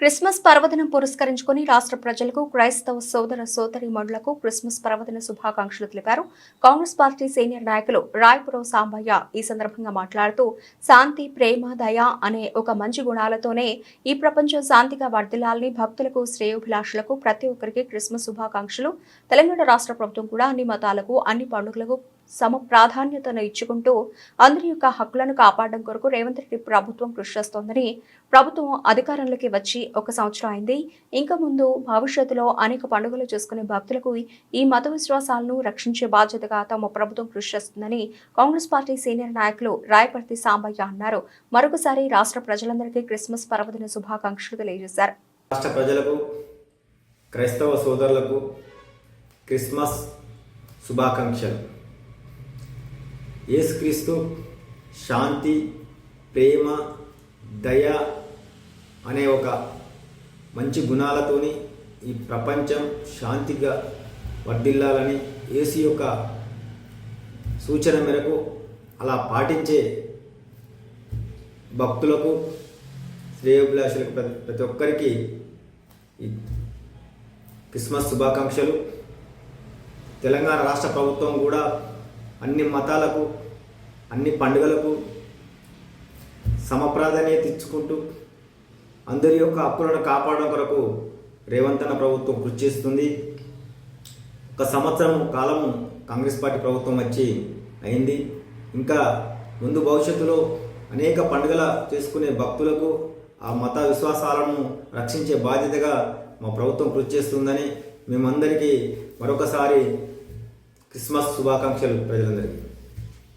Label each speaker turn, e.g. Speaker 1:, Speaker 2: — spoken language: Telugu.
Speaker 1: క్రిస్మస్ పర్వదినం పురస్కరించుకుని రాష్ట్ర ప్రజలకు క్రైస్తవ సోదర సోదరిమణులకు క్రిస్మస్ పర్వదిన శుభాకాంక్షలు తెలిపారు. కాంగ్రెస్ పార్టీ సీనియర్ నాయకులు రాయపురం సాంబయ్య ఈ సందర్భంగా మాట్లాడుతూ శాంతి ప్రేమ దయ అనే ఒక మంచి గుణాలతోనే ఈ ప్రపంచం శాంతిగా వర్ధిల్లాలని భక్తులకు శ్రేయోభిలాషులకు ప్రతి ఒక్కరికి క్రిస్మస్ శుభాకాంక్షలు. తెలంగాణ రాష్ట్ర ప్రభుత్వం కూడా అన్ని మతాలకు అన్ని పండుగలకు సమ ప్రాధాన్యతను ఇచ్చుకుంటూ అందరి యొక్క హక్కులను కాపాడడం కొరకు రేవంత్ రెడ్డి ప్రభుత్వం కృషి చేస్తోందని ప్రభుత్వం అధికారంలోకి వచ్చి ఒక సంవత్సరం అయింది. ఇంకా ముందు భవిష్యత్తులో అనేక పండుగలు చేసుకునే భక్తులకు ఈ మత విశ్వాసాలను రక్షించే బాధ్యతగా తమ ప్రభుత్వం కృషి చేస్తుందని కాంగ్రెస్ పార్టీ సీనియర్ నాయకులు రాయపర్తి సాంబయ్య అన్నారు. మరొకసారి రాష్ట్ర ప్రజలందరికీ క్రిస్మస్ పర్వదిన శుభాకాంక్షలు తెలియజేశారు.
Speaker 2: రాష్ట్ర ప్రజలకు క్రైస్తవ సోదరులకు క్రిస్మస్ శుభాకాంక్షలు. యేసుక్రీస్తు శాంతి ప్రేమ దయ అనే ఒక మంచి గుణాలతోని ఈ ప్రపంచం శాంతిగా వర్ధిల్లాలని ఏసు యొక్క సూచన మేరకు అలా పాటించే భక్తులకు శ్రేయోభిలాషులకు ప్రతి ప్రతి ఒక్కరికి ఈ క్రిస్మస్ శుభాకాంక్షలు. తెలంగాణ రాష్ట్ర ప్రభుత్వం కూడా అన్ని మతాలకు అన్ని పండుగలకు సమప్రాధాన్యత ఇచ్చుకుంటూ అందరి యొక్క హక్కులను కాపాడడం కొరకు రేవంత్ అన్న ప్రభుత్వం కృషి చేస్తుంది. ఒక సంవత్సరం కాలము కాంగ్రెస్ పార్టీ ప్రభుత్వం వచ్చి అయింది. ఇంకా ముందు భవిష్యత్తులో అనేక పండుగల చేసుకునే భక్తులకు ఆ మత విశ్వాసాలను రక్షించే బాధ్యతగా మా ప్రభుత్వం కృషి చేస్తుందని మేమందరికీ మరొకసారి క్రిస్మస్ శుభాకాంక్షలు ప్రజలందరికీ.